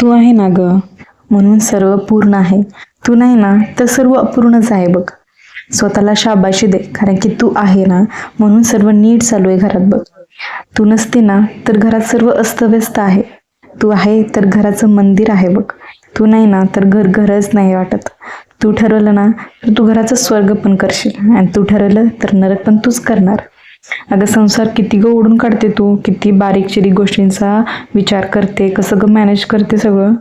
तू आहे ना ग? म्हणून सर्व पूर्ण आहे. तू नाही ना तर सर्व अपूर्णच आहे बघ. स्वतःला शाबाशी दे कारण की तू आहे ना म्हणून सर्व नीट चालू आहे घरात बघ. तू नसते ना तर घरात सर्व अस्तव्यस्त आहे. तू आहे तर घराचं मंदिर आहे बघ. तू नाही ना तर घर घरच नाही वाटत. तू ठरवलं ना तर तू घराचं स्वर्ग पण करशील. आणि तू ठरवलं तर नरक पण तूच करणार. अगं संसार किती ग ओढून काढते तू. किती बारीक चिरीक गोष्टींचा विचार करते. कसं ग मॅनेज करते सगळं.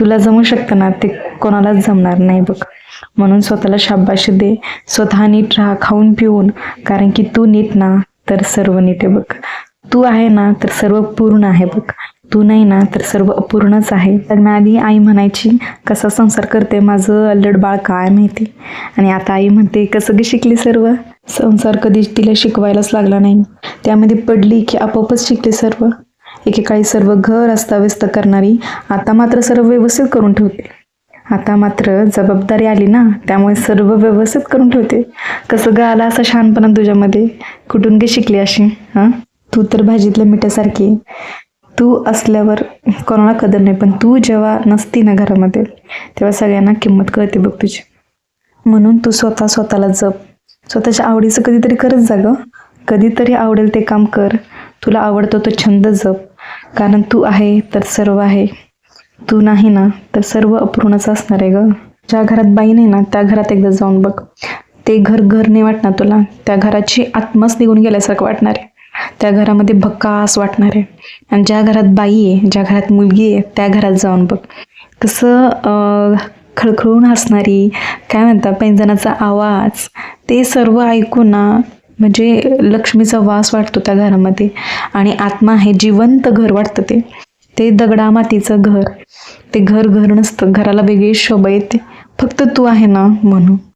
तुला जमू शकतं ना ते कोणालाच जमणार नाही बघ. म्हणून स्वतःला शाबाशी दे. स्वतः नीट राहा खाऊन पिऊन. कारण की तू नीट ना तर सर्व नीट आहे बघ. तू आहे ना तर सर्व पूर्ण आहे बघ. तू नाही ना तर सर्व अपूर्णच आहे. लग्नाआधी आई म्हणायची कसा संसार करते माझं अल्लड बाळ काय माहिती? आणि आता आई म्हणते कसं गे शिकली सर्व? संसार कधी तिला शिकवायलाच लागला नाही. त्यामध्ये पडली की आपोआपच शिकली सर्व. एकेकाळी सर्व घर अस्ताव्यस्त करणारी आता मात्र सर्व व्यवस्थित करून ठेवते. आता मात्र जबाबदारी आली ना त्यामुळे सर्व व्यवस्थित करून ठेवते. कसं ग आला असा शहाणपणा तुझ्यामध्ये? कुठून गे शिकली अशी? हां? तू तर भाजीतल्या मिठासारखी तू असल्यावर कोणाला कदर नाही पण तू जेव्हा नसती ना घरामध्ये तेव्हा सगळ्यांना किंमत कळते बघ तुझी. म्हणून तू स्वतः स्वतःला जप. स्वतःच्या आवडीचं कधीतरी करत जा गं. कधीतरी आवडेल ते काम कर. तुला आवडतो तो छंद जप. कारण तू आहे तर सर्व आहे. तू नाही ना तर सर्व अपूर्णच असणार आहे गं. ज्या घरात बाई नाही ना त्या घरात एकदा जाऊन बघ. ते घर घर नाही वाटणार तुला. त्या घराची आत्माच निघून गेल्यासारखं वाटणार आहे. त्या घरामध्ये भक्कास वाटणार आहे. आणि ज्या घरात बाई आहे ज्या घरात मुलगी आहे त्या घरात जाऊन बघ. कसं खळखळून हसणारी काय म्हणतात पैंजणाचा आवाज ते सर्व ऐकून ना म्हणजे लक्ष्मीचा वास वाटतो त्या घरामध्ये. आणि आत्मा हे जिवंत घर वाटतं ते. ते दगडा मातीचं घर. ते घर घर नसतं. घराला वेगळी शोभा येते. फक्त तू आहे ना म्हणून.